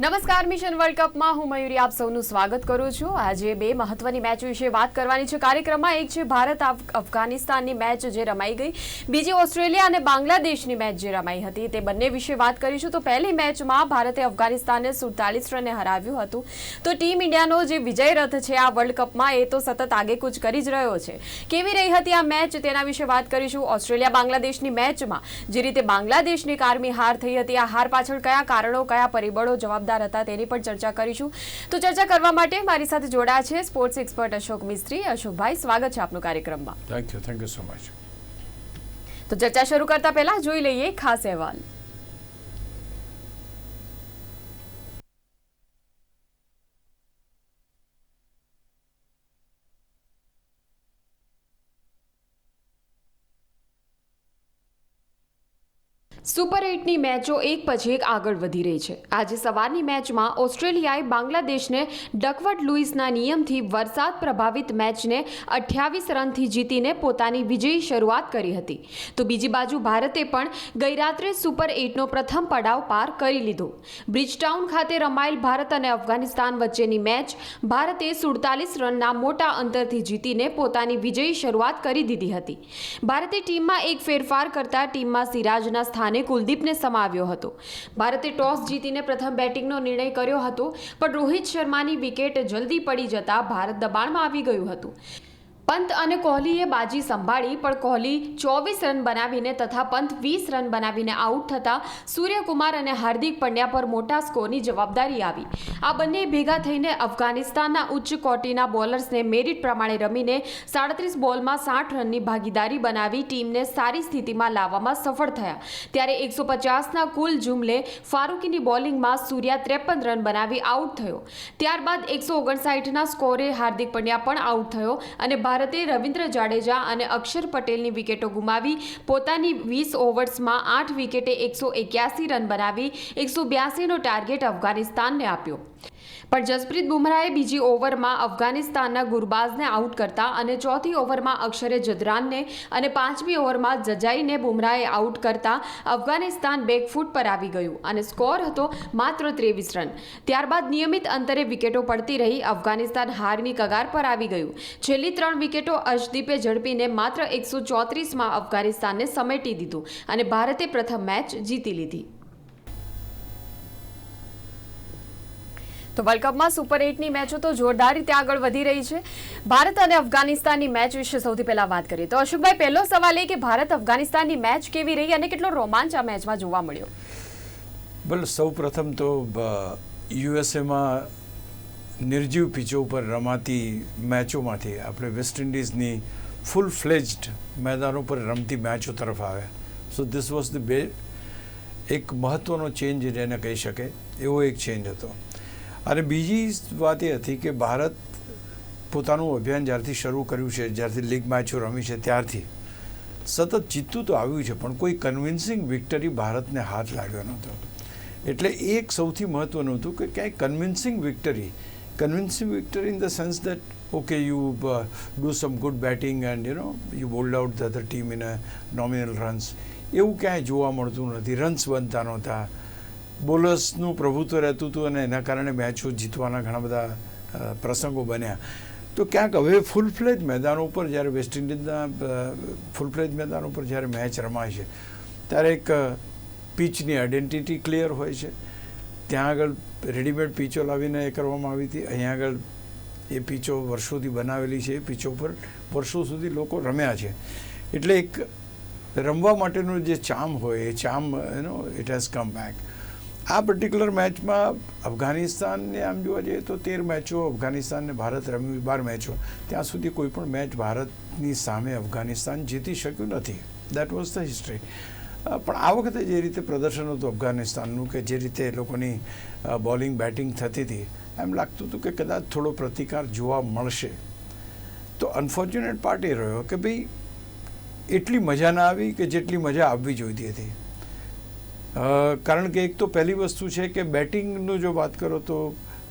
નમસ્કાર, mission world કપમાં હું મયુરી આપ સૌનું સ્વાગત કરું છું. આજે બે મહત્વની મેચ વિશે વાત કરવાની છે. કાર્યક્રમમાં એક છે ભારત અફ- અફઘાનિસ્તાનની મેચ જે રમાઈ ગઈ. બીજી ઓસ્ટ્રેલિયા અને બાંગ્લાદેશની મેચ જે રમાઈ હતી, તે બંને વિશે વાત કરીશું. તો પહેલી મેચમાં ભારતે અફઘાનિસ્તાનને સુડતાલીસ રને હરાવ્યું હતું. તો ટીમ ઇન્ડિયાનો જે વિજય રથ છે આ વર્લ્ડ કપમાં, એ તો સતત આગેકૂચ કરી જ રહ્યો છે. કેવી રહી હતી આ મેચ, તેના વિશે વાત કરીશું. ઓસ્ટ્રેલિયા, બાંગ્લાદેશની મેચમાં જે રીતે બાંગ્લાદેશની કારમી હાર થઈ હતી, આ હાર પાછળ કયા કારણો, કયા પરિબળો જવાબદાર હતા તેની પણ ચર્ચા કરીશું. તો ચર્ચા કરવા માટે મારી સાથે જોડાયા છે સ્પોર્ટ્સ એક્સપર્ટ અશોક મિસ્ત્રી. અશોકભાઈ સ્વાગત છે આપનું કાર્યક્રમમાં. Thank you thank you so much તો ચર્ચા શરૂ કરતા પહેલા જોઈ લઈએ ખાસ અહેવાલ. સુપર એટની મેચો એક પછી એક આગળ વધી રહી છે. આજે સવારની મેચમાં ઓસ્ટ્રેલિયાએ બાંગ્લાદેશને ડકવર્ડ લુઇસના નિયમથી વરસાદ પ્રભાવિત મેચને અઠ્યાવીસ રનથી જીતીને પોતાની વિજયી શરૂઆત કરી હતી. તો બીજી બાજુ ભારતે પણ ગઈરાત્રે સુપર એટનો પ્રથમ પડાવ પાર કરી લીધો. બ્રિજટાઉન ખાતે રમાયેલ ભારત અને અફઘાનિસ્તાન વચ્ચેની મેચ ભારતે સુડતાલીસ રનના મોટા અંતરથી જીતીને પોતાની વિજયી શરૂઆત કરી દીધી હતી. ભારતે ટીમમાં એક ફેરફાર કરતા ટીમમાં સિરાજના સ્થાને કુલદીપને સમાવ્યો હતો. ભારતે ટોસ જીતીને પ્રથમ બેટિંગનો નિર્ણય કર્યો હતો, પણ રોહિત શર્માની વિકેટ જલ્દી પડી જતા ભારત દબાણમાં આવી ગયું હતું. પંત અને કોહલીએ બાજી સંભાળી, પણ કોહલી ચોવીસ રન બનાવીને તથા પંત વીસ રન બનાવીને આઉટ થતાં સૂર્યકુમાર અને હાર્દિક પંડ્યા પર મોટા સ્કોરની જવાબદારી આવી. આ બંને ભેગા થઈને અફઘાનિસ્તાનના ઉચ્ચ કોટીના બોલર્સને મેરિટ પ્રમાણે રમીને સાડત્રીસ બોલમાં સાઠ રનની ભાગીદારી બનાવી ટીમને સારી સ્થિતિમાં લાવવામાં સફળ થયા. ત્યારે એકસો પચાસના કુલ જુમલે ફારૂકીની બોલિંગમાં સૂર્યા ત્રેપન રન બનાવી આઉટ થયો. ત્યારબાદ એકસો ઓગણસાઠના સ્કોરે હાર્દિક પંડ્યા પણ આઉટ થયો અને ભારતે રવિન્દ્ર જાડેજા અને અક્ષર પટેલની વિકેટો ગુમાવી. પોતાની વીસ ઓવર્સમાં આઠ વિકેટે એકસો એક્યાસી રન બનાવી, એકસો બ્યાસીનો ટાર્ગેટ અફઘાનિસ્તાનને આપ્યો. પણ જસપ્રીત બુમરાહે બીજી ઓવરમાં અફઘાનિસ્તાનના ગુરબાઝને આઉટ કરતા અને ચોથી ઓવરમાં અક્ષરે જદરાનને અને પાંચમી ઓવરમાં જજાઈને બુમરાહે આઉટ કરતા અફઘાનિસ્તાન બેકફૂટ પર આવી ગયું અને સ્કોર હતો માત્ર ત્રેવીસ રન. ત્યારબાદ નિયમિત અંતરે વિકેટો પડતી રહી અફઘાનિસ્તાન હારની કગાર પર આવી ગયું. છેલ્લી ત્રણ વિકેટો અર્શદીપે ઝડપીને માત્ર એકસો ચોત્રીસમાં અફઘાનિસ્તાનને સમેટી દીધું અને ભારતે પ્રથમ મેચ જીતી લીધી. તો વર્લ્ડ કપમાં સુપર એટની મેચો તો જોરદાર રીતે આગળ વધી રહી છે. ભારત અને અફઘાનિસ્તાનની મેચ વિશે સૌથી પહેલા વાત કરીએ તો અશોકભાઈ, પહેલો સવાલ એ કે ભારત અફઘાનિસ્તાનની મેચ કેવી રહી અને કેટલો રોમાંચ આ મેચમાં જોવા મળ્યો? બલ, સૌ પ્રથમ તો યુએસએમાં નિર્જીવ પીચો ઉપર રમાતી મેચોમાંથી આપણે વેસ્ટ ઇન્ડિઝની ફૂલ ફ્લેજ્ડ મેદાનો પર રમતી મેચો તરફ આવ્યા. સો ધીસ વોઝ ધ બે એક મહત્ત્વનો ચેન્જ એને કહી શકે. એવો એક ચેન્જ હતો. અને બીજી વાત એ હતી કે ભારત પોતાનું અભિયાન જ્યારથી શરૂ કર્યું છે, જ્યારથી લીગ મેચો રમી છે, ત્યારથી સતત જીતતું તો આવ્યું છે, પણ કોઈ કન્વિન્સિંગ વિક્ટરી ભારતને હાથ લાગ્યો નહોતો. એટલે એક સૌથી મહત્ત્વનું હતું કે ક્યાંય convincing victory convincing victory in the sense that okay you do some good batting and you know you bowled out the other team in a nominal runs એવું ક્યાંય જોવા મળતું નથી રન્સ બનતા નહોતા. બોલર્સનું પ્રભુત્વ રહેતું હતું અને એના કારણે મેચો જીતવાના ઘણા બધા પ્રસંગો બન્યા. તો ક્યાંક હવે ફૂલ ફ્લેજ મેદાનો ઉપર જ્યારે વેસ્ટ ઇન્ડિઝના ફૂલ ફ્લેજ મેદાનો ઉપર જ્યારે મેચ રમાય છે, ત્યારે એક પીચની આઈડેન્ટિટી ક્લિયર હોય છે. ત્યાં આગળ રેડીમેડ પીચો લાવીને એ કરવામાં આવી હતી. અહીંયા આગળ એ પીચો વર્ષોથી બનાવેલી છે, એ પીચો પર વર્ષો સુધી લોકો રમ્યા છે. એટલે એક રમવા માટેનું જે ચામ હોય, એ ચામ એનો ઇટ હેઝ કમ બેક આ પર્ટિક્યુલર મેચમાં અફઘાનિસ્તાનને આમ જોવા જઈએ તો તેર મેચો અફઘાનિસ્તાનને ભારત રમ્યું, બાર મેચો. ત્યાં સુધી કોઈ પણ મેચ ભારતની સામે અફઘાનિસ્તાન જીતી શક્યું નથી. દેટ વોઝ ધ હિસ્ટ્રી પણ આ વખતે જે રીતે પ્રદર્શન હતું અફઘાનિસ્તાનનું કે જે રીતે લોકોની બોલિંગ બેટિંગ થતી હતી, એમ લાગતું હતું કે કદાચ થોડો પ્રતિકાર જોવા મળશે. તો અનફોર્ચ્યુનેટ પાર્ટ એ રહ્યો કે ભાઈ એટલી મજા ના આવી કે જેટલી મજા આવવી જોઈતી હતી. કારણ કે એક તો પહેલી વસ્તુ છે કે બેટિંગનું જો વાત કરો તો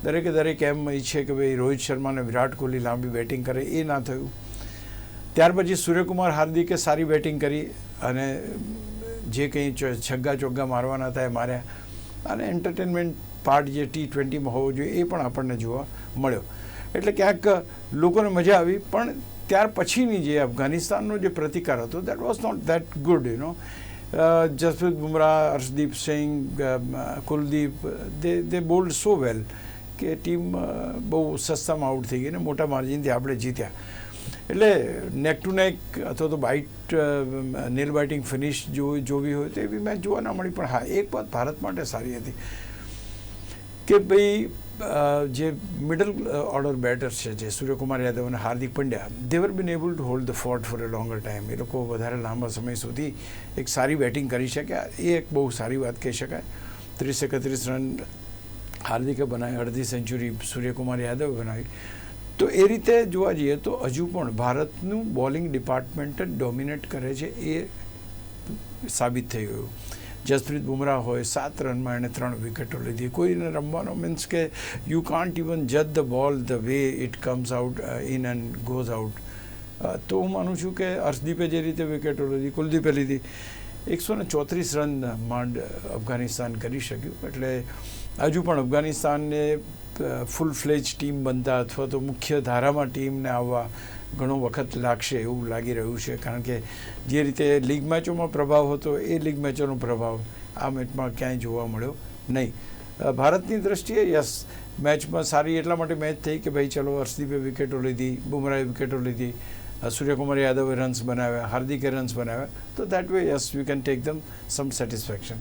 દરેકે દરેક એમ ઈચ્છે કે ભાઈ રોહિત શર્માને વિરાટ કોહલી લાંબી બેટિંગ કરે એ ના થયું. ત્યાર પછી સૂર્યકુમાર હાર્દિકે સારી બેટિંગ કરી અને જે કંઈ છગ્ગા ચોગ્ગા મારવાના હતા એ માર્યા. અને એન્ટરટેનમેન્ટ પાર્ટ જે ટી ટ્વેન્ટીમાં હોવો જોઈએ એ પણ આપણને જોવા મળ્યો. એટલે ક્યાંક લોકોને મજા આવી, પણ ત્યાર પછીની જે અફઘાનિસ્તાનનો જે પ્રતિકાર હતો that was not that good you know Jasprit Bumrah Singh, Singh Kuldeep they they bowled so well કે ટીમ બહુ સસ્તામાં આઉટ થઈ ગઈ ને મોટા માર્જિનથી આપણે જીત્યા. એટલે નેક ટુ નેક અથવા તો બાઇટ નેલ બાઇટિંગ ફિનિશ જો જોવી હોય તો એવી મેચ જોવા ના મળી પણ હા એક વાત ભારત માટે સારી હતી. કે ભાઈ જે મિડલ ઓર્ડર બેટર છે, જે સૂર્યકુમાર યાદવ અને Hardik Pandya they were been able to hold the fort for a longer time એ લોકો વધારે લાંબા સમય સુધી એક સારી બેટિંગ કરી શક્યા. એ એક બહુ સારી વાત કહી શકાય. ત્રીસ એકત્રીસ રન હાર્દિકે બનાવી, અડધી સેન્ચુરી સૂર્યકુમાર યાદવે બનાવી. તો એ રીતે જોવા જઈએ તો હજુ પણ ભારતનું બોલિંગ ડિપાર્ટમેન્ટ જ ડોમિનેટ કરે છે એ સાબિત થઈ ગયું. જસપ્રીત બુમરાહ હોય, સાત રનમાં એણે ત્રણ વિકેટો લીધી. કોઈને રમવાનો મીન્સ કે યુ કાન્ટ ઇવન જજ the ball the way it comes out in and goes out તો હું માનું છું કે અર્શદીપે જે રીતે વિકેટો લીધી, કુલદીપે લીધી, એકસો ને ચોત્રીસ રન માંડ અફઘાનિસ્તાન કરી શક્યું. એટલે હજુ પણ અફઘાનિસ્તાનને ફૂલ ફ્લેજ ટીમ બનતા અથવા તો મુખ્ય ધારામાં ટીમને આવવા ઘણો વખત લાગશે એવું લાગી રહ્યું છે. કારણ કે જે રીતે લીગ મેચોમાં પ્રભાવ હતો, એ લીગ મેચોનો પ્રભાવ આ મેચમાં ક્યાંય જોવા મળ્યો નહીં. ભારતની દ્રષ્ટિએ યસ, મેચમાં સારી એટલા માટે મેચ થઈ કે ભાઈ ચલો હર્ષદીપે વિકેટો લીધી, બુમરાહે વિકેટો લીધી સૂર્યકુમાર યાદવે રન્સ બનાવ્યા, હાર્દિકે રન્સ બનાવ્યા, તો that way yes you can take them some satisfaction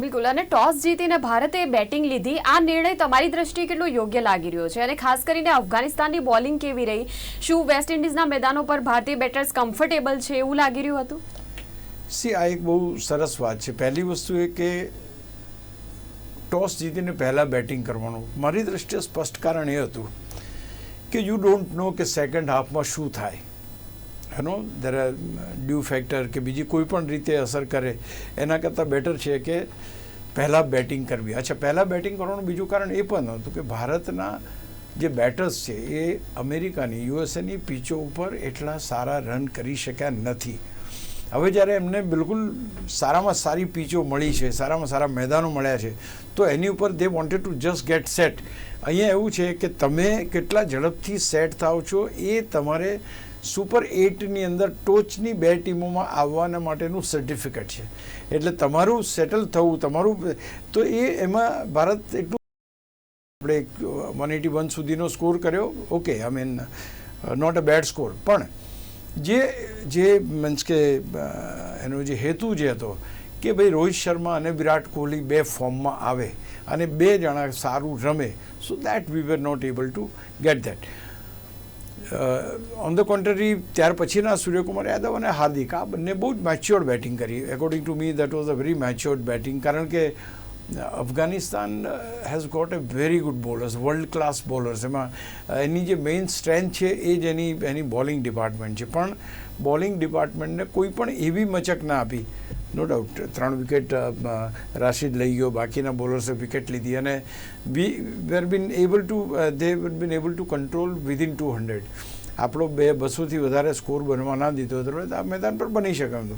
બિલકુલ. અને ટોસ જીતીને ભારતે બેટિંગ લીધી. આ નિર્ણય તમારી દ્રષ્ટિએ કેટલો યોગ્ય લાગી રહ્યો છે? અને ખાસ કરીને અફઘાનિસ્તાનની બોલિંગ કેવી રહી? શું વેસ્ટ ઇન્ડિઝના મેદાનો પર ભારતીય બેટર્સ કમ્ફર્ટેબલ છે એવું લાગી રહ્યું હતું? સી, આ એક બહુ સરસ વાત છે. પહેલી વસ્તુ એ કે ટોસ જીતીને પહેલાં બેટિંગ કરવાનું. મારી દ્રષ્ટિએ સ્પષ્ટ કારણ એ હતું કે યુ ડોન્ટ નો કે સેકન્ડ હાફમાં શું થાય. એનો દરે ડ્યુ ફેક્ટર કે બીજી કોઈ પણ રીતે અસર કરે, એના કરતાં બેટર છે કે પહેલાં બેટિંગ કરવી. અચ્છા, પહેલાં બેટિંગ કરવાનું બીજું કારણ એ પણ હતું કે ભારતના જે બેટર્સ છે એ અમેરિકાની યુએસએની પીચો ઉપર એટલા સારા રન કરી શક્યા નથી. હવે જ્યારે એમને બિલકુલ સારામાં સારી પીચો મળી છે, સારામાં સારા મેદાનો મળ્યા છે, તો એની ઉપર they wanted to just get set અહીંયા એવું છે કે તમે કેટલા ઝડપથી સેટ થાવ છો એ તમારે સુપર એટની અંદર ટોચની બે ટીમોમાં આવવાના માટેનું સર્ટિફિકેટ છે. એટલે તમારું સેટલ થવું, તમારું તો એ એમાં ભારત એટલું આપણે વન એટી વન સુધીનો સ્કોર કર્યો. Okay I mean not a bad score પણ જે જે મીન્સ કે એનો જે હેતુ જે હતો કે ભાઈ રોહિત શર્મા અને વિરાટ કોહલી બે ફોર્મમાં આવે અને બે જણા સારું રમે so that we were not able to get that on the contrary ત્યાર પછીના સૂર્યકુમાર યાદવ અને હાર્દિક, આ બંને બહુ જ મેચ્યોર્ડ બેટિંગ કરી. According to me that was a very matured batting કારણ કે Afghanistan has got a very good bowlers world class bowlers એમાં એની જે મેઇન સ્ટ્રેન્થ છે, એ જ એની એની બોલિંગ ડિપાર્ટમેન્ટ છે. પણ બોલિંગ ડિપાર્ટમેન્ટને કોઈ પણ એવી મચક ના આપી નો ડાઉટ ત્રણ વિકેટ રાશિદ લઈ ગયો. બાકીના બોલર્સે વિકેટ લીધી અને we were been able to they were been able to control within two hundred આપણો બે બસોથી વધારે સ્કોર બનવા ના દીધો હતો. આ મેદાન પર બની શકે એમ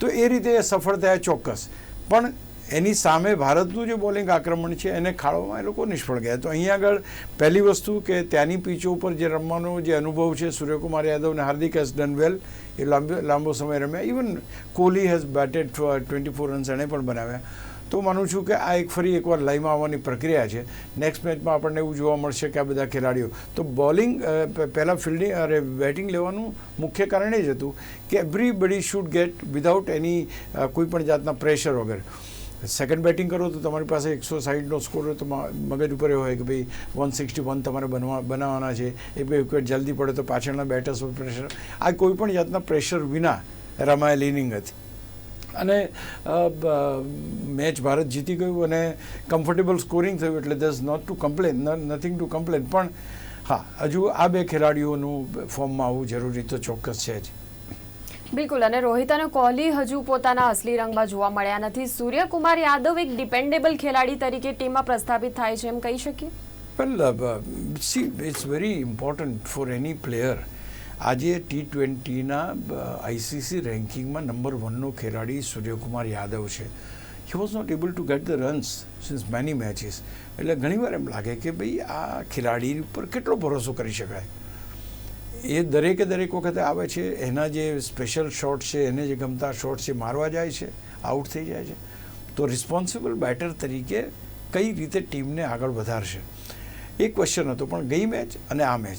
તો. એ રીતે સફળ થયા ચોક્કસ. પણ એની સામે ભારતનું જે બોલિંગ આક્રમણ છે, એને ખાળવામાં એ લોકો નિષ્ફળ ગયા. તો અહીંયા આગળ પહેલી વસ્તુ કે ત્યાંની પીચો ઉપર જે રમવાનો જે અનુભવ છે, સૂર્યકુમાર યાદવ અને હાર્દિક હેઝ ડન વેલ એ લાંબો લાંબો સમય રમ્યા. Even Kohli has batted twenty four runs એણે પણ બનાવ્યા. તો માનું છું કે આ એક ફરી એકવાર લાઈમાં આવવાની પ્રક્રિયા છે. નેક્સ્ટ મેચમાં આપણને એવું જોવા મળશે કે આ બધા ખેલાડીઓ. તો બોલિંગ પહેલાં ફિલ્ડિંગ અરે બેટિંગ લેવાનું મુખ્ય કારણ એ જ હતું કે everybody should get without any કોઈ પણ જાતના પ્રેશર વગર. સેકન્ડ બેટિંગ કરો તો તમારી પાસે એકસો સાઈઠનો સ્કોર તો મગજ ઉપર એ હોય કે ભાઈ વન સિક્સટી વન તમારે બનવા, બનાવવાના છે. એ બે વિકેટ જલ્દી પડે તો પાછળના બેટર્સ પર પ્રેશર આ કોઈ પણ જાતના પ્રેશર વિના રમાયેલી ઇનિંગ હતી અને મેચ ભારત જીતી ગયું અને કમ્ફર્ટેબલ સ્કોરિંગ થયું એટલે દસ not to complain nothing to complain પણ, હા, હજુ આ બે ખેલાડીઓનું ફોર્મમાં આવવું જરૂરી તો ચોક્કસ છે જ. બિલકુલ, અને રોહિત અને કોહલી હજુ પોતાના અસલી રંગમાં જોવા મળ્યા નથી. સૂર્યકુમાર યાદવ એક ડિપેન્ડેબલ ખેલાડી તરીકે ટીમમાં પ્રસ્થાપિત થાય છે એમ કહી શકીએ? Well see it's very important for any player. આજે ટી ટ્વેન્ટીના આઈસીસી રેન્કિંગમાં નંબર વનનો ખેલાડી સૂર્યકુમાર યાદવ છે. He was not able to get the runs since many matches એટલે ઘણીવાર એમ લાગે કે ભાઈ આ ખેલાડી ઉપર કેટલો ભરોસો કરી શકાય? એ દરેકે દરેક વખતે આવે છે, એના જે સ્પેશિયલ શોટ છે, એને જે ગમતા શોટ છે, મારવા જાય છે આઉટ થઈ જાય છે. તો રિસ્પોન્સિબલ બેટર તરીકે કઈ રીતે ટીમને આગળ વધારશે? એ ક્વેશ્ચન હતો, પણ ગઈ મેચ અને આ મેચ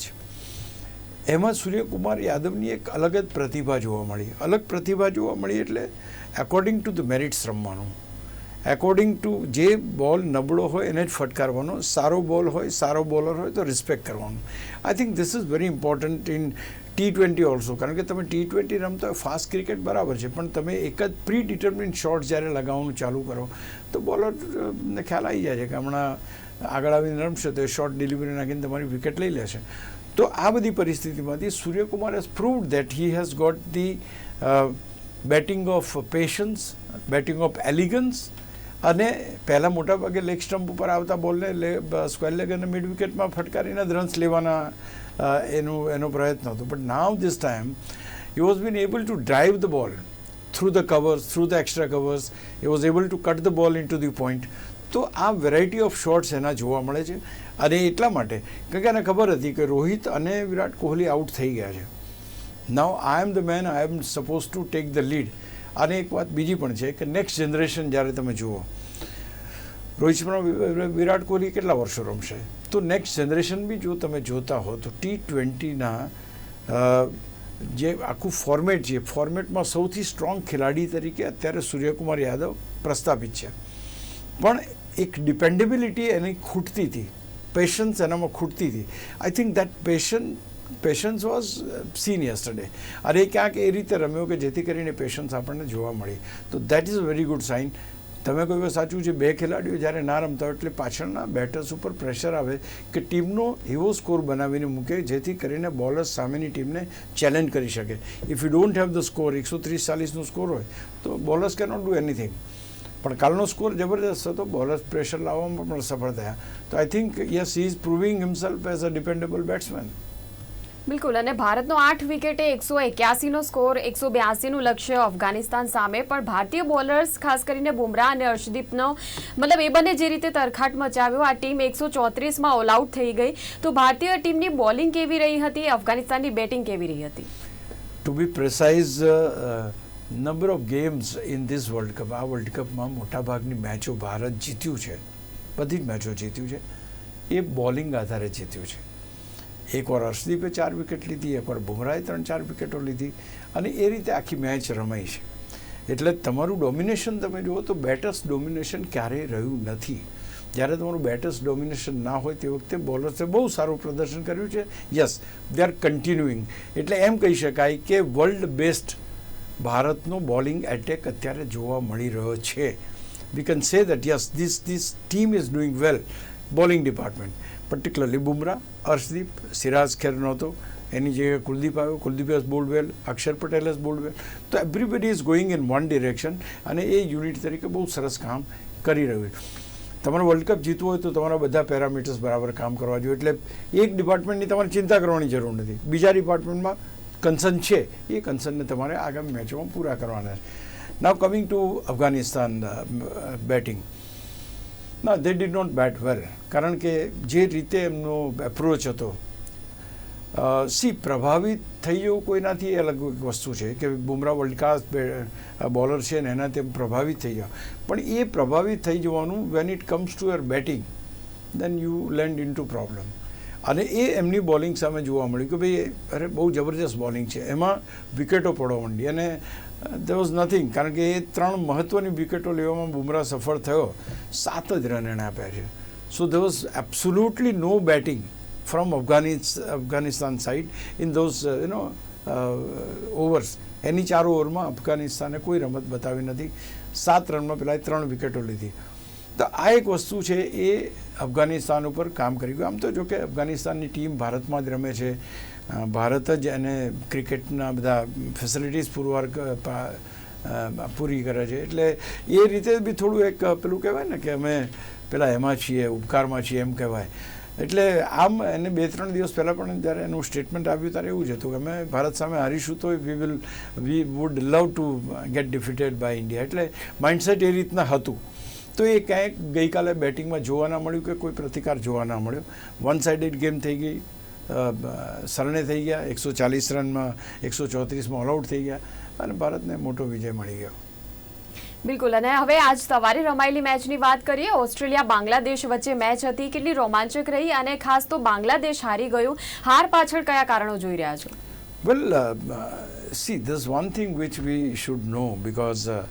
એમાં સૂર્યકુમાર યાદવની એક અલગ જ પ્રતિભા જોવા મળી. અલગ પ્રતિભા જોવા મળી એટલે એકોર્ડિંગ ટુ ધ મેરિટ્સ રમવાનું. એકોર્ડિંગ ટુ જે બોલ નબળો હોય એને જ ફટકારવાનો, સારો બોલ હોય, સારો બોલર હોય તો રિસ્પેક્ટ કરવાનું. I think this is very important in T twenty also કારણ કે તમે ટી ટ્વેન્ટી રમતા હોય ફાસ્ટ ક્રિકેટ બરાબર છે, પણ તમે એક જ પ્રી ડિટર્મિન શોટ જ્યારે લગાવવાનું ચાલુ કરો, તો બોલરને ખ્યાલ આવી જાય છે કે હમણાં આગળ આવીને રમશે તો એ શોર્ટ ડિલિવરી નાખીને તમારી વિકેટ લઈ લેશે. તો આ બધી પરિસ્થિતિમાંથી Suryakumar has proved that he has got the batting of patience batting of elegance અને પહેલાં મોટાભાગે લેગ સ્ટમ્પ ઉપર આવતા બોલને લે સ્ક્વેર લેગ અને મિડ વિકેટમાં ફટકારીને રન્સ લેવાના એનું, એનો પ્રયત્ન હતો. But now this time he was been able to drive the ball through the covers through the extra covers he was able to cut the ball into the point તો આ variety of shots એના જોવા મળે છે. અને એટલા માટે, કારણ કે એને ખબર હતી કે રોહિત અને વિરાટ કોહલી આઉટ થઈ ગયા છે. Now I am the man I am suppose to take the lead અને એક વાત બીજી પણ છે કે નેક્સ્ટ જનરેશન જ્યારે તમે જુઓ રોહિત શર્મા વિરાટ કોહલી કેટલા વર્ષો રમશે? તો નેક્સ્ટ જનરેશન બી જો તમે જોતા હો, તો ટી ટ્વેન્ટીના જે આખું ફોર્મેટ છે ફોર્મેટમાં સૌથી સ્ટ્રોંગ ખેલાડી તરીકે અત્યારે સૂર્યકુમાર યાદવ પ્રસ્થાપિત છે. પણ એક ડિપેન્ડેબિલિટી એની ખૂટતી હતી. પેશન્સ એનામાં ખૂટતી હતી. I think that passion patience was seen yesterday અરે ક્યાંક એ રીતે રમ્યો કે જેથી કરીને પેશન્સ આપણને જોવા મળી તો that is very good sign તમે કોઈ વાર સાચું છે બે ખેલાડીઓ જ્યારે ના રમતા એટલે પાછળના બેટર્સ ઉપર પ્રેશર આવે કે ટીમનો એવો સ્કોર બનાવીને મૂકે જેથી કરીને બોલર્સ સામેની ટીમને ચેલેન્જ કરી શકે if you don't have the score એકસો ત્રીસ ચાલીસનો સ્કોર હોય તો બોલર્સ કેનોટ ડુ એનીથિંગ પણ કાલનો સ્કોર જબરદસ્ત હતો બોલર્સ પ્રેશર લાવવામાં પણ સફળ થયા તો I think yes he is proving himself as a dependable batsman બિલકુલ, અને ભારતનો આઠ વિકેટે એકસો એક્યાસીનો સ્કોર, એકસો બ્યાસીનું લક્ષ્ય અફઘાનિસ્તાન સામે. પણ ભારતીય બોલર્સ, ખાસ કરીને બુમરાહ અને અર્શદીપનો મતલબ એ બંને જે રીતે તરખાટ મચાવ્યો, આ ટીમ એકસો ચોત્રીસમાં ઓલ આઉટ થઈ ગઈ. તો ભારતીય ટીમની બોલિંગ કેવી રહી હતી? અફઘાનિસ્તાનની બેટિંગ કેવી રહી હતી? To be precise number of games in this world cup આ વર્લ્ડ કપમાં મોટાભાગની મેચો ભારત જીત્યું છે. બધી જ મેચો જીત્યું છે. એ બોલિંગ આધારે જીત્યું છે. એકવાર હર્ષદીપે ચાર વિકેટ લીધી એકવાર બુમરાએ ત્રણ ચાર વિકેટો લીધી અને એ રીતે આખી મેચ રમાઈ છે. એટલે તમારું ડોમિનેશન તમે જુઓ તો બેટર્સ ડોમિનેશન ક્યારેય રહ્યું નથી. જ્યારે તમારું બેટર્સ ડોમિનેશન ના હોય તે વખતે બોલર્સે બહુ સારું પ્રદર્શન કર્યું છે. યસ દે આર કન્ટિન્યુઇંગ એટલે એમ કહી શકાય કે વર્લ્ડ બેસ્ટ ભારતનો બોલિંગ એટેક અત્યારે જોવા મળી રહ્યો છે. We can say that yes this this team is doing well bowling department. Particularly Bumrah Arshdeep Siraj ખેર નહોતો એની જગ્યાએ કુલદીપ આવ્યો, Kuldeep has bowled well Akshar Patel has bowled well તો everybody is going in one direction અને એ unit તરીકે બહુ સરસ કામ કરી રહ્યું છે. તમારે વર્લ્ડ કપ જીતવું હોય તો તમારા બધા પેરામીટર્સ બરાબર કામ કરવા જોઈએ. એટલે એક ડિપાર્ટમેન્ટની તમારે ચિંતા કરવાની જરૂર નથી. બીજા ડિપાર્ટમેન્ટમાં કન્સર્ન છે, એ કન્સર્નને તમારે આગામી મેચોમાં પૂરા કરવાના છે. Now coming to Afghanistan batting ના they did not bat well કારણ કે જે રીતે એમનો એપ્રોચ હતો સી, પ્રભાવિત થઈ જવું કોઈનાથી એ અલગ વસ્તુ છે કે બુમરાહ વર્લ્ડ ક્લાસ બોલર છે ને એનાથી એમ પ્રભાવિત થઈ જવા પણ એ પ્રભાવિત થઈ જવાનું when it comes to your batting then you land into problem અને એ એમની બોલિંગ સામે જોવા મળ્યું કે ભાઈ, અરે બહુ જબરજસ્ત બોલિંગ છે. એમાં વિકેટો પડવા માંડી અને દર વોઝ નથિંગ કારણ કે એ ત્રણ મહત્ત્વની વિકેટો લેવામાં બુમરાહ સફળ થયો. સાત જ રન એણે આપ્યા છે. So there was absolutely no batting from અફઘાનિસ, Afghanistan side in those you overs એની ચાર ઓવરમાં અફઘાનિસ્તાને કોઈ રમત બતાવી નથી. સાત રનમાં પહેલાં ત્રણ વિકેટો લીધી. તો આ એક વસ્તુ છે, એ અફઘાનિસ્તાન ઉપર કામ કરી ગયું. આમ તો જો કે અફઘાનિસ્તાનની ટીમ ભારતમાં જ રમે છે. ભારત જ એને ક્રિકેટના બધા ફેસિલિટીઝ પુરવાર પૂરી કરે છે. એટલે એ રીતે બી થોડું એક પેલું કહેવાય ને કે અમે પેલા એમાં છીએ, ઉપકારમાં છીએ એમ કહેવાય. એટલે આમ એને બે ત્રણ દિવસ પહેલાં પણ જ્યારે એનું સ્ટેટમેન્ટ આવ્યું ત્યારે એવું જ હતું કે અમે ભારત સામે હારીશું તો we will we would love to get defeated by India એટલે માઇન્ડસેટ એ રીતના હતું. તો એ ક્યાંક ગઈકાલે બેટિંગમાં જોવા ના મળ્યું કે કોઈ પ્રતિકાર જોવા ના મળ્યો. વન સાઇડેડ ગેમ થઈ ગઈ. શરણે થઈ ગયા. એકસો ચાલીસ રનમાં એકસો ચોત્રીસમાં ઓલઆઉટ થઈ ગયા. અને ભારતને મોટો વિજય મળી ગયો. બિલકુલ. અને હવે આજ સવારે રમાયેલી મેચની વાત કરીએ ઓસ્ટ્રેલિયા બાંગ્લાદેશ વચ્ચે મેચ હતી. કેટલી રોમાંચક રહી અને ખાસ તો બાંગ્લાદેશ હારી ગયું. હાર પાછળ કયા કારણો જોઈ રહ્યા છો? Well see this one thing which we should know uh,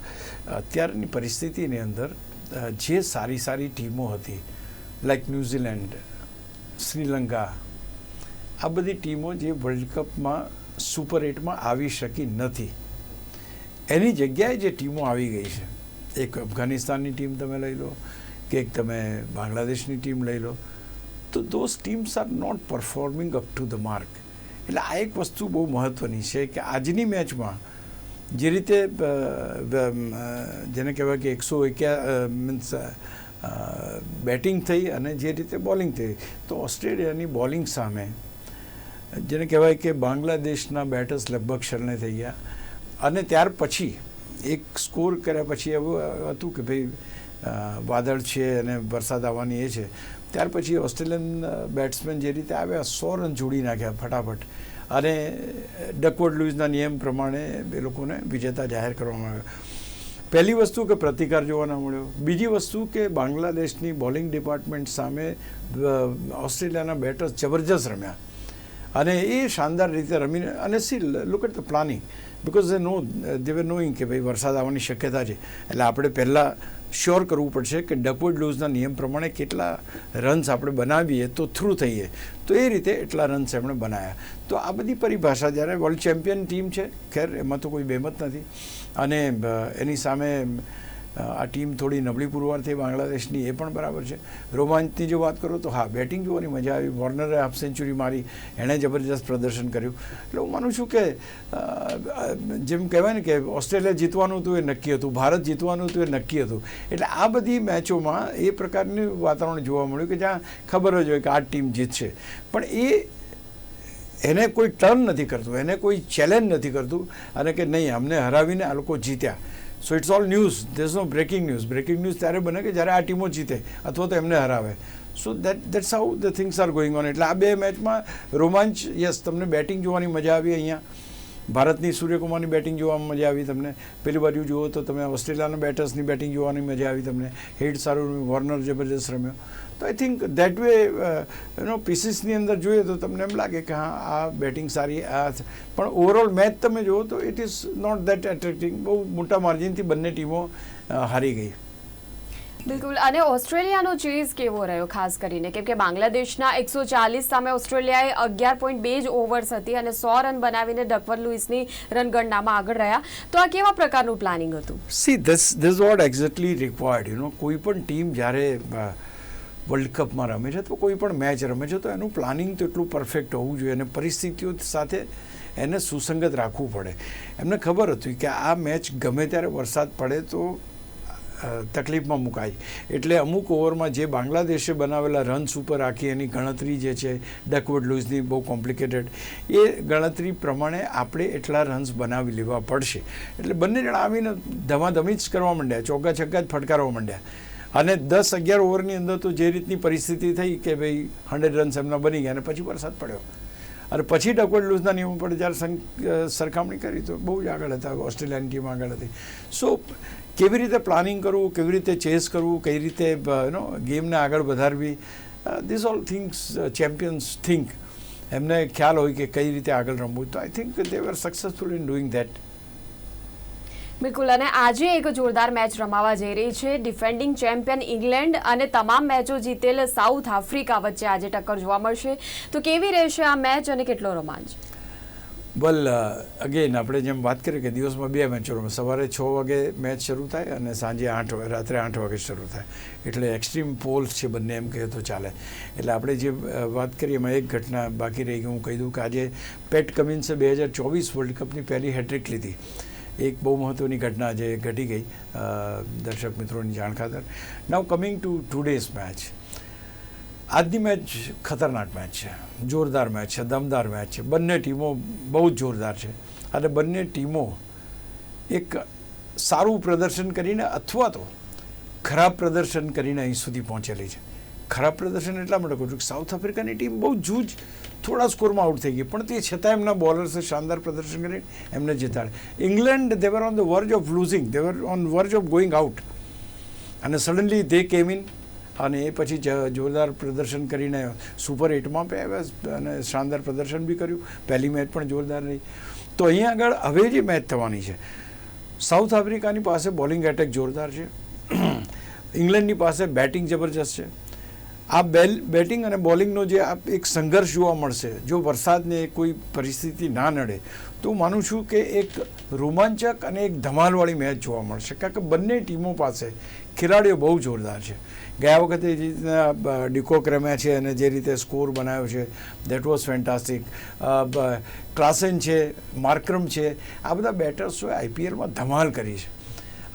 અત્યારની પરિસ્થિતિની અંદર જે સારી સારી ટીમો હતી લાઈક ન્યૂઝીલેન્ડ શ્રીલંકા, આ બધી ટીમો જે વર્લ્ડ કપમાં સુપર એટમાં આવી શકી નથી. એની જગ્યાએ જે ટીમો આવી ગઈ છે, એક અફઘાનિસ્તાનની ટીમ તમે લઈ લો, કે એક તમે બાંગ્લાદેશની ટીમ લઈ લો, તો those teams are not performing up to the mark એટલે આ એક વસ્તુ બહુ મહત્ત્વની છે કે આજની મેચમાં જે રીતે જેને કહેવાય કે એકસો એક્યા મીન્સ બેટિંગ થઈ અને જે રીતે બોલિંગ થઈ. તો ઓસ્ટ્રેલિયાની બોલિંગ સામે, જેને કહેવાય કે બાંગ્લાદેશના બેટર્સ લગભગ શરણે થઈ ગયા. અને ત્યાર પછી એક સ્કોર કર્યા પછી એવું હતું કે ભાઈ વાદળ છે અને વરસાદ આવવાની એ છે. ત્યાર પછી ઓસ્ટ્રેલિયન બેટ્સમેન જે રીતે આવ્યા, સો રન જોડી નાખ્યા ફટાફટ. અને ડકવર્ડ લૂઝના નિયમ પ્રમાણે એ લોકોને વિજેતા જાહેર કરવામાં આવ્યો. પહેલી વસ્તુ કે પ્રતિકાર જોવા ના મળ્યો. બીજી વસ્તુ કે બાંગ્લાદેશની બોલિંગ ડિપાર્ટમેન્ટ સામે ઓસ્ટ્રેલિયાના બેટર્સ જબરજસ્ત રમ્યા. અને એ શાનદાર રીતે રમીને, અને see, look at the planning. Because they know they knowing કે ભાઈ વરસાદ આવવાની શક્યતા છે. એટલે આપણે પહેલાં શ્યોર કરવું પડશે કે ડકવર્ડ લૂઝના નિયમ પ્રમાણે કેટલા રન્સ આપણે બનાવીએ તો થ્રુ થઈએ. તો એ રીતે એટલા રન્સ એમણે બનાવ્યા તો આ બધી પરિભાષા જ્યારે વર્લ્ડ ચેમ્પિયન ટીમ છે, ખેર, એમાં તો કોઈ બેમત નથી. અને એની સામે આ ટીમ થોડી નબળી પુરવાર થઈ બાંગ્લાદેશની એ પણ બરાબર છે. રોમાંચની જો વાત કરો તો હા, બેટિંગ જોવાની મજા આવી. વોર્નરે હાફ સેન્ચુરી મારી, એણે જબરજસ્ત પ્રદર્શન કર્યું. એટલે હું માનું છું કે જેમ કહેવાય ને કે ઓસ્ટ્રેલિયા જીતવાનું હતું એ નક્કી હતું, ભારત જીતવાનું હતું એ નક્કી હતું. એટલે આ બધી મેચોમાં એ પ્રકારનું વાતાવરણ જોવા મળ્યું કે જ્યાં ખબર જ હોય કે આ ટીમ જીતશે. પણ એ એને કોઈ ટર્ન નથી કરતું, એને કોઈ ચેલેન્જ નથી કરતું અને કે નહીં, અમને હરાવીને આ લોકો જીત્યા. So it's all news there's no breaking news breaking news ત્યારે બને કે જ્યારે આ ટીમો જીતે અથવા તો એમને હરાવે. So that that's how the things are going on એટલે આ બે મેચમાં રોમાંચ યસ તમને બેટિંગ જોવાની મજા આવી અહીંયા. ભારતની સૂર્યકુમારની બેટિંગ જોવામાં મજા આવી તમને. પેલી બાજુ જુઓ તો તમે ઓસ્ટ્રેલિયાના બેટર્સની બેટિંગ જોવાની મજા આવી તમને. હેડ સારું વોર્નર જબરજસ્ત રમ્યો. તો I think that way you know પીસીસની અંદર જોઈએ તો તમને એમ લાગે કે હા આ બેટિંગ સારી આ પણ ઓવરઓલ મેચ તમે જુઓ તો it is not that attracting બહુ મોટા માર્જિનથી બંને ટીમો હારી ગઈ. બિલકુલ. અને ઓસ્ટ્રેલિયાનો ચેઝ કેવો રહ્યો ખાસ કરીને? કેમ કે બાંગ્લાદેશના એકસો ચાલીસ સામે ઓસ્ટ્રેલિયાએ અગિયાર પોઈન્ટ બે જ ઓવર્સ હતી અને સો રન બનાવીને ડકવર લુઇસની રનગણનામાં આગળ રહ્યા. તો આ કેવા પ્રકારનું પ્લાનિંગ હતું? See this this what exactly required you know કોઈ પણ ટીમ જ્યારે વર્લ્ડ કપમાં રમે છે, તો કોઈ પણ મેચ રમે છે, તો એનું પ્લાનિંગ તો એટલું પરફેક્ટ હોવું જોઈએ અને પરિસ્થિતિઓ સાથે એને સુસંગત રાખવું પડે. એમને ખબર હતી કે આ મેચ ગમે ત્યારે વરસાદ પડે તો તકલીફમાં મુકાય. એટલે અમુક ઓવરમાં જે બાંગ્લાદેશે બનાવેલા રન્સ ઉપર આખી એની ગણતરી જે છે ડકવર્ડ લૂઝની બહુ કોમ્પ્લિકેટેડ એ ગણતરી પ્રમાણે આપણે એટલા રન્સ બનાવી લેવા પડશે. એટલે બંને જણા આવીને ધમાધમી જ કરવા માંડ્યા ચોગ્ગા છગ્ગા જ ફટકારવા માંડ્યા. અને દસ અગિયાર ઓવરની અંદર તો જે રીતની પરિસ્થિતિ થઈ કે ભાઈ હંડ્રેડ રન્સ એમના બની ગયા અને પછી વરસાદ પડ્યો. અને પછી ડકોર્ડ લૂઝના નિયમો પર જ્યારે સરખામણી કરી તો બહુ જ આગળ હતા, ઓસ્ટ્રેલિયાની ટીમ આગળ હતી. સો, કેવી રીતે પ્લાનિંગ કરવું, કેવી રીતે ચેસ કરવું, કઈ રીતે નો ગેમને આગળ વધારવી this all things champions think એમને ખ્યાલ હોય કે કઈ રીતે આગળ રમવું. તો I think they were successful in doing that બિલકુલ, અને આજે એક જોરદાર મેચ રમાવા જઈ રહી છે. ડિફેન્ડિંગ ચેમ્પિયન ઇંગ્લેન્ડ અને તમામ મેચો જીતેલ સાઉથ આફ્રિકા વચ્ચે આજે ટક્કર જોવા મળશે. તો કેવી રહેશે આ મેચ અને કેટલો રોમાંચ? વેલ અગેન આપણે જેમ વાત કરીએ કે દિવસમાં બે મેચો રમે. સવારે છ વાગે મેચ શરૂ થાય અને સાંજે આઠ વાગે, રાત્રે આઠ વાગે શરૂ થાય. એટલે એક્સ્ટ્રીમ પોલ્સ છે બંને, એમ કહે તો ચાલે. એટલે આપણે જે વાત કરીએ એમાં એક ઘટના બાકી રહી ગઈ હું કહી દઉં કે આજે પેટ કમિન્સે બે હજાર ચોવીસ વર્લ્ડ કપની પહેલી હેટ્રિક લીધી. એક બહુ મહત્ત્વની ઘટના જે ઘટી ગઈ દર્શક મિત્રોની જાણ ખાતર. Now coming to today's match આજની મેચ ખતરનાક મેચ છે, જોરદાર મેચ છે, દમદાર મેચ છે. બંને ટીમો બહુ જ જોરદાર છે. અને બંને ટીમો એક સારું પ્રદર્શન કરીને અથવા તો ખરાબ પ્રદર્શન કરીને અહીં સુધી પહોંચેલી છે. ખરાબ પ્રદર્શન એટલા માટે કહું છું કે સાઉથ આફ્રિકાની ટીમ બહુ જૂજ થોડા સ્કોરમાં આઉટ થઈ ગઈ, પણ તે છતાં એમના બોલર્સે શાનદાર પ્રદર્શન કરી, એમને જીતાડે. England they were on the verge of losing they were on verge of going out અને સડનલી દે કેમ ઇન અને એ પછી જોરદાર પ્રદર્શન કરીને સુપર એટમાં અને શાનદાર પ્રદર્શન બી કર્યું. પહેલી મેચ પણ જોરદાર રહી. તો અહીંયા આગળ હવે જે મેચ થવાની છે, સાઉથ આફ્રિકાની પાસે બોલિંગ એટેક જોરદાર છે. ઇંગ્લેન્ડની પાસે બેટિંગ જબરજસ્ત છે. આ બેલ, બેટિંગ અને બોલિંગનો જે એક સંઘર્ષ જોવા મળશે, જો વરસાદને કોઈ પરિસ્થિતિ ના નડે, તો હું માનું છું કે એક રોમાંચક અને એક ધમાલવાળી મેચ જોવા મળશે. કારણ કે બંને ટીમો પાસે ખેલાડીઓ બહુ જોરદાર છે. ગયા વખતે જે રીતના ડિકોક રમ્યા છે અને જે રીતે સ્કોર બનાવ્યો છે દેટ વોઝ ફેન્ટાસ્ટિક ક્લાસેન છે, માર્ક્રમ છે, આ બધા બેટર્સોએ આઈપીએલમાં ધમાલ કરી છે.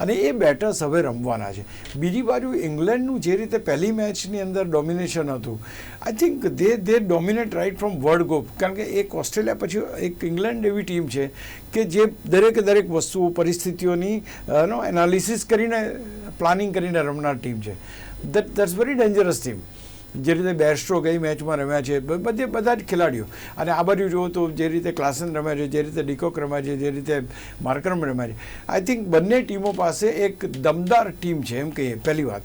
અને એ બેટર્સ હવે રમવાના છે. બીજી બાજુ ઇંગ્લેન્ડનું જે રીતે પહેલી મેચની અંદર ડોમિનેશન હતું I think they they dominate right from world cup કારણ કે એક ઓસ્ટ્રેલિયા પછી એક ઇંગ્લેન્ડ એવી ટીમ છે કે જે દરેકે દરેક વસ્તુઓ પરિસ્થિતિઓની એનાલિસિસ કરીને પ્લાનિંગ કરીને રમનાર ટીમ છે. That that's very dangerous team જે રીતે બેસ્ટ્રો ગઈ મેચમાં રમ્યા છે બધે, બધા જ ખેલાડીઓ. અને આ બાજુ જુઓ તો જે રીતે ક્લાસન રમ્યા છે, જે રીતે ડિકોક રમ્યા છે, જે રીતે માર્કરમ રમ્યા છે. આઈ થિંક બંને ટીમો પાસે એક દમદાર ટીમ છે, એમ કહીએ, પહેલી વાત.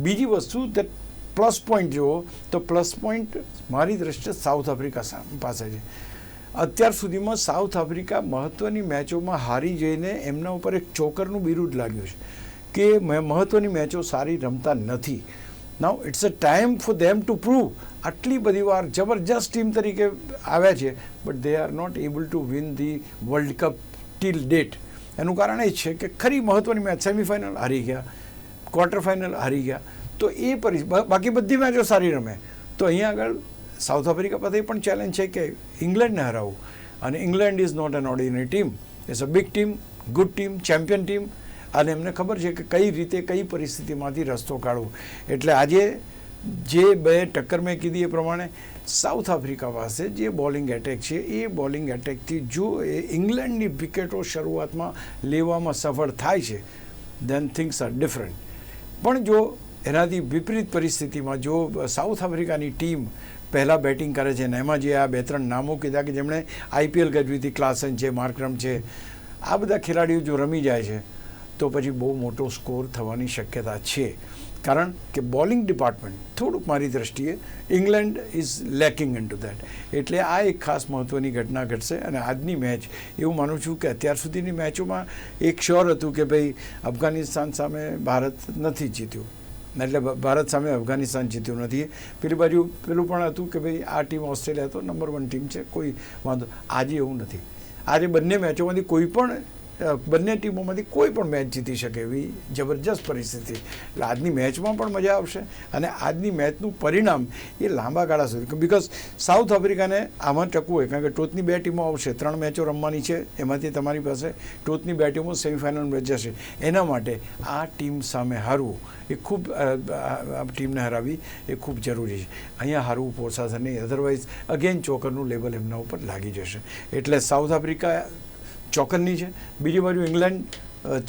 બીજી વસ્તુ પ્લસ પોઈન્ટ જુઓ તો પ્લસ પોઈન્ટ મારી દ્રષ્ટિએ સાઉથ આફ્રિકા પાસે છે. અત્યાર સુધીમાં સાઉથ આફ્રિકા મહત્ત્વની મેચોમાં હારી જઈને એમના ઉપર એક ચોકરનું બિરુદ લાગ્યું છે. કે મહત્ત્વની મેચો સારી રમતા નથી. Now it's a time for them to prove આટલી બધી વાર જબરજસ્ત ટીમ તરીકે આવ્યા છે but they are not able to win the world cup till date એનું કારણ એ છે કે ખરી મહત્ત્વની મેચ સેમિફાઇનલ હારી ગયા ક્વાર્ટર ફાઇનલ હારી ગયા. તો એ પરિ બાકી બધી મેચો સારી રમે. તો અહીંયા આગળ સાઉથ આફ્રિકા પાસે પણ ચેલેન્જ છે કે ઇંગ્લેન્ડને હરાવવું અને England is not an ordinary team is a big team good team champion team અને એમને ખબર છે કે કઈ રીતે કઈ પરિસ્થિતિમાંથી રસ્તો કાઢવો. એટલે આજે જે બે ટક્કર મેં કીધી એ પ્રમાણે સાઉથ આફ્રિકા પાસે જે બોલિંગ એટેક છે, એ બોલિંગ એટેકથી જો એ ઇંગ્લેન્ડની વિકેટો શરૂઆતમાં લેવામાં સફળ થાય છે દેન થિંગ્સ આર ડિફરન્ટ પણ જો એનાથી વિપરીત પરિસ્થિતિમાં જો સાઉથ આફ્રિકાની ટીમ પહેલાં બેટિંગ કરે છે ને એમાં જે આ બે ત્રણ નામો કીધા કે જેમણે આઈપીએલ ગજવી હતી ક્લાસન છે, માર્કરમ છે, આ બધા ખેલાડીઓ જો રમી જાય છે તો પછી બહુ મોટો સ્કોર થવાની શક્યતા છે. કારણ કે બોલિંગ ડિપાર્ટમેન્ટ થોડુંક મારી દ્રષ્ટિએ England is lacking into that એટલે આ એક ખાસ મહત્ત્વની ઘટના ઘટશે અને આજની મેચ એવું માનું છું કે અત્યાર સુધીની મેચોમાં એક શ્યોર હતું કે ભાઈ અફઘાનિસ્તાન સામે ભારત નથી જીત્યું. એટલે ભારત સામે અફઘાનિસ્તાન જીત્યું નથી. પેલી બાજુ પેલું પણ હતું કે ભાઈ આ ટીમ ઓસ્ટ્રેલિયા તો નંબર વન ટીમ છે, કોઈ વાંધો, આજે એવું નથી. આજે બંને મેચોમાંથી કોઈ પણ બંને ટીમોમાંથી કોઈ પણ મેચ જીતી શકે એવી જબરજસ્ત પરિસ્થિતિ. એટલે આજની મેચમાં પણ મજા આવશે અને આજની મેચનું પરિણામ એ લાંબા ગાળા સુધી. બિકોઝ સાઉથ આફ્રિકાને આમાં ટકવું હોય, કારણ કે ટોચની બે ટીમો આવશે, ત્રણ મેચો રમવાની છે, એમાંથી તમારી પાસે ટોચની બે ટીમો સેમિફાઇનલ મેચ જશે. એના માટે આ ટીમ સામે હારવું એ ખૂબ ટીમને હરાવી એ ખૂબ જરૂરી છે. અહીંયા હારવું પોસાશે નહીં અધરવાઇઝ અગેન ચોકરનું લેવલ એમના ઉપર લાગી જશે. એટલે સાઉથ આફ્રિકા ચોકરની છે. બીજી બાજુ ઇંગ્લેન્ડ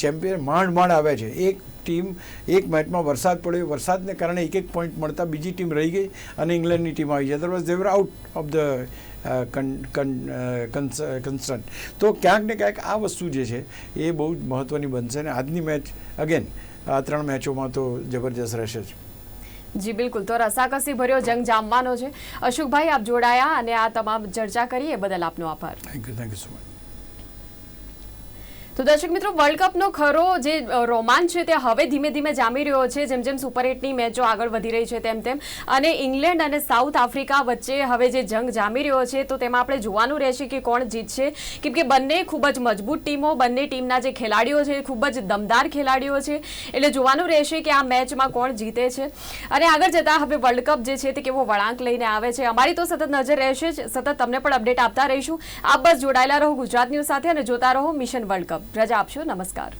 ચેમ્પિયન માંડ માંડ આવે છે. એક ટીમ એક મેચમાં વરસાદ પડ્યો. વરસાદને કારણે એક એક પોઈન્ટ મળતા બીજી ટીમ રહી ગઈ અને ઇંગ્લેન્ડની ટીમ આવી છે. Otherwise they were out of the concern તો ક્યાંક ને ક્યાંક આ વસ્તુ જે છે એ બહુ જ મહત્ત્વની બનશે અને આજની મેચ અગેન આ ત્રણ મેચોમાં તો જબરજસ્ત રહેશે જ. જી બિલકુલ. તો રસાકસી ભર્યો જંગ જામવાનો છે. અશોકભાઈ આપ જોડાયા અને આ તમામ ચર્ચા કરી. એ બદલ આપનો આભાર. Thank you thank you so much તો દર્શક મિત્રો વર્લ્ડ કપનો ખરો જે રોમાંચ છે તે હવે ધીમે ધીમે જામી રહ્યો છે. જેમ જેમ સુપર એટની મેચો આગળ વધી રહી છે, તેમ તેમ. અને ઇંગ્લેન્ડ અને સાઉથ આફ્રિકા વચ્ચે હવે જે જંગ જામી રહ્યો છે, તો તેમાં આપણે જોવાનું રહેશે કે કોણ જીતશે. કેમ કે બંને ખૂબ જ મજબૂત ટીમો, બંને ટીમના જે ખેલાડીઓ છે ખૂબ જ દમદાર ખેલાડીઓ છે. એટલે જોવાનું રહેશે કે આ મેચમાં કોણ જીતે છે. અને આગળ જતાં હવે વર્લ્ડ કપ જે છે તે કેવો વળાંક લઈને આવે છે. અમારી તો સતત નજર રહેશે જ. સતત તમને પણ અપડેટ આપતા રહીશું. આપ બસ જોડાયેલા રહો ગુજરાત ન્યૂઝ સાથે અને જોતા રહો મિશન વર્લ્ડ કપ રજા આપશો. નમસ્કાર.